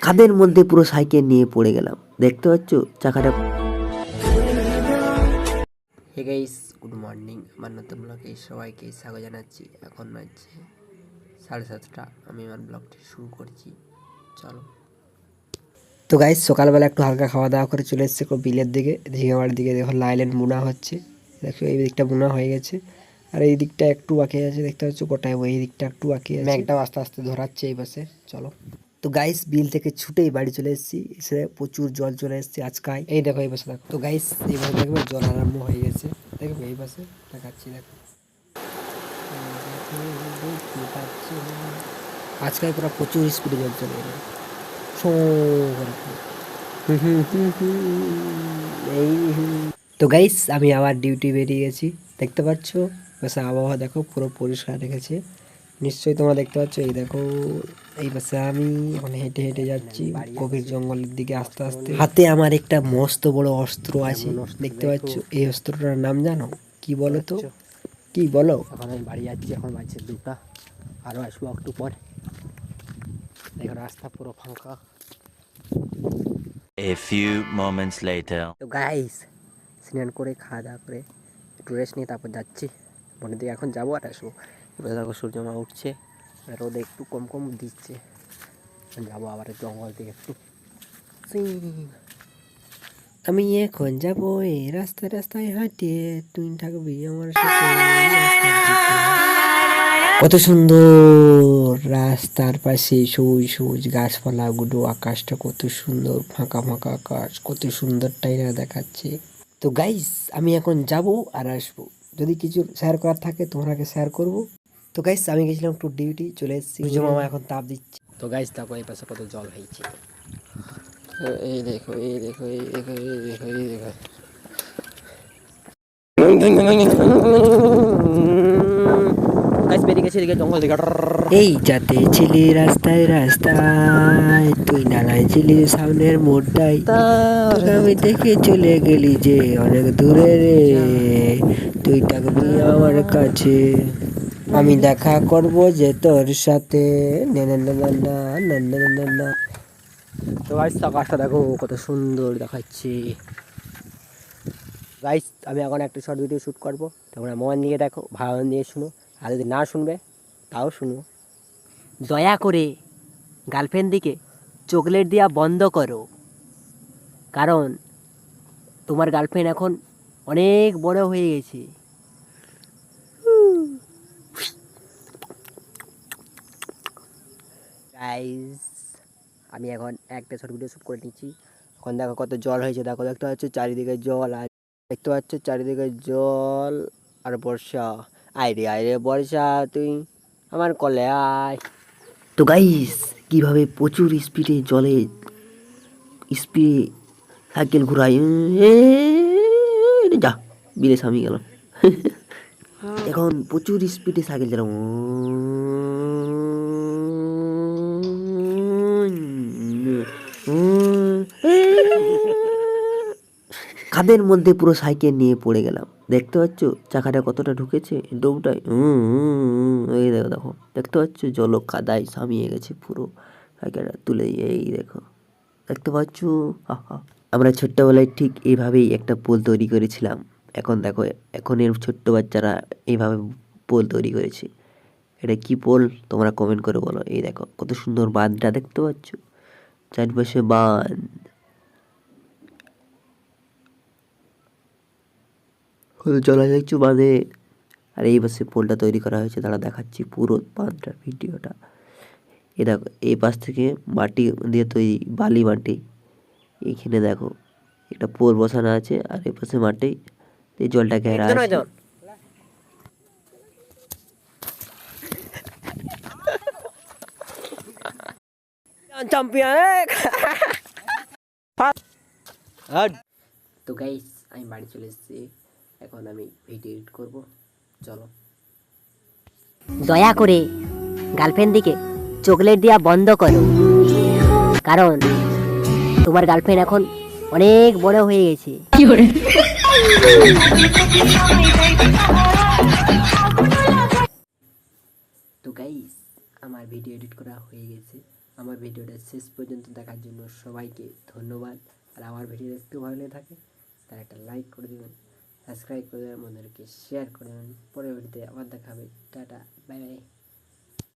কাদের মধ্যে পুরো সাইকেল নিয়ে পড়ে গেলাম? দেখতে পাচ্ছ? চাকাটা হে গাইস গুড মর্নিং আমার নতুন ব্লগে সবাইকে স্বাগত জানাচ্ছি। এখন বাজছে সাড়ে সাতটা। আমি আমার ব্লগটি শুরু করছি। চলো। তো গাইস সকালবেলা একটু হালকা খাওয়া দাওয়া করে চলে এসেছে। বিলের দিকে, ঝিঙামার দিকে। দেখো, লাইলেন বুনা হচ্ছে। দেখো এই দিকটা বোনা হয়ে গেছে। আর এই দিকটা একটু বাকি আছে দেখতে পাচ্ছ? গোটায় এই দিকটা একটু বাকি আছে। ম্যাগটাও আস্তে আস্তে ধরাচ্ছে এই পাশে চলো। তো গাইস বিল থেকে ছুটেই বাড়ি চলে এসেছি। এসে প্রচুর জল চলে এসেছে আজকাই এই দেখো এই পাশে দেখো। তো গাইস এইভাবে দেখবে জল আরম্ভ হয়ে গেছে। দেখবে এই পাশে দেখাচ্ছি দেখো। আজকাল পুরো প্রচুর স্পিডে জল চলে গেল এই তো গাইস আমি আবার ডিউটি বেরিয়ে গেছি। দেখতে পাচ্ছ? পাশে আবহাওয়া দেখো পুরো পরিষ্কার রেখেছে। নিশ্চয়ই তোমরা দেখতে পাচ্ছ এই দেখো এই পাশে আমি এখন হেঁটে হেঁটে যাচ্ছি গভীর জঙ্গলের দিকে আস্তে আস্তে। হাতে আমার একটা মস্ত বড় অস্ত্র আছে দেখতে পাচ্ছ? এই অস্ত্রটার নাম জানো? কি বলো তো? কি বলো? এখন আমি বাড়ি যাচ্ছি এখন বাজছে দুটা। আরও আসব একটু পর। দেখো রাস্তা পুরো ফাঁকা। A few moments later. তো গাইস স্নান করে, খাওয়া দাওয়া করে, একটু রেস্ট নিয়ে তারপর যাচ্ছি। মনের দিকে এখন যাব আর আসব। এবার দেখো সূর্য মা উঠছে রোদ একটু কম কম দিচ্ছে। যাব আবার জঙ্গল দিকে একটু। আমি এখন যাব এই রাস্তায় রাস্তায় হাঁটে। তুই থাকবি আমার কত সুন্দর রাস্তার পাশে সবুজ সবুজ গাছপালা গুলো আকাশটা কত সুন্দর, ফাঁকা ফাঁকা আকাশ, কত সুন্দর টাইনা দেখাচ্ছে। তো গাইস আমি এখন যাব আর আসব যদি কিছু শেয়ার করার থাকে তোমাকে শেয়ার করব তো গাইস আমি গেছিলাম একটু ডিউটি চলে এসেছি সূর্য মামা এখন তাপ দিচ্ছে তো গাইস দেখো এই পাশে কত জল হয়েছে এই দেখো এই দেখো এই দেখো এই দেখো এই দেখো বেরিয়ে গেছে এদিকে জঙ্গল এই যাতে রাস্তায় রাস্তায় তুই নালায় সামনের আমি দেখে চলে গেলি যে অনেক দূরে রে। তুই থাকবি আমার কাছে। আমি দেখা করব যে তোর সাথে। তো গাইস আকাশটা দেখো কত সুন্দর দেখাচ্ছে। গাইস আমি এখন একটা শর্ট ভিডিও শ্যুট করব। তোমরা মন দিয়ে দেখো ভালো দিয়ে শুনো। আর যদি না শুনবে, তাও শুনো দয়া করে গার্লফ্রেন্ড দিকে চকলেট দেওয়া বন্ধ করো। কারণ তোমার গার্লফ্রেন্ড এখন অনেক বড় হয়ে গেছে। আমি এখন একটা শর্ট ভিডিও শ্যুট করে নিচ্ছি। এখন দেখো কত জল হয়েছে। দেখো, দেখতে পাচ্ছ চারিদিকে জল আর দেখতে পাচ্ছ চারিদিকে জল আর বর্ষা। আইরে আইরে বর্ষা তুই আমার কলে আয়। তো গাইস কীভাবে প্রচুর স্পিডে জলে স্পিডে সাইকেল ঘুরাই যা বিলে সামি গেল এখন প্রচুর স্পিডে সাইকেল চালাম খাদের মধ্যে পুরো সাইকেল নিয়ে পড়ে গেলাম। দেখতে পাচ্ছ? চাকাটা কতটা ঢুকেছে? ডোবটাই এই দেখো দেখো। দেখতে পাচ্ছ? জল কাদায় সামিয়ে গেছে পুরো সাইকেলটা। তুলে এই দেখো। দেখতে পাচ্ছ। আমরা ছোট্টবেলায় ঠিক এইভাবেই একটা পোল তৈরি করেছিলাম। এখন দেখো, এখনের ছোট্ট বাচ্চারা এইভাবে পোল তৈরি করেছে। এটা কি পোল? তোমরা কমেন্ট করে বলো। এই দেখো, কত সুন্দর বাঁধটা দেখতে পাচ্ছ? চারপাশে বাঁধ। দেখছ বাঁধে আর এই পাশে পোলটা তৈরি করা হয়েছে তারা দেখাচ্ছি পুরো বাঁধটার ভিডিওটা। এ দেখো এই পাশ থেকে মাটি দিয়ে তৈরি বালি মাটি। এইখানে দেখো একটা পোল বসানো আছে আর এই পাশে মাটি এই জলটা ঘেরা আছে তো গাইস আমি বাড়ি চলে এসেছি। এখন আমি ভিডিও এডিট করব। চলো। দয়া করে গার্লফ্রেন্ড দিকে চকলেট দেওয়া বন্ধ করো। কারণ তোমার গার্লফ্রেন্ড এখন অনেক বড় হয়ে গেছে। তো গাইস আমার ভিডিও এডিট করা হয়ে গেছে। আমার ভিডিওটা শেষ পর্যন্ত দেখার জন্য সবাইকে ধন্যবাদ। আর আমার ভিডিও একটু ভালো লেগে থাকে তার একটা লাইক করে দেবেন। সাবস্ক্রাইব করে আমাদেরকে শেয়ার করুন পরবর্তীতে আবার দেখা হবে। Tata bye bye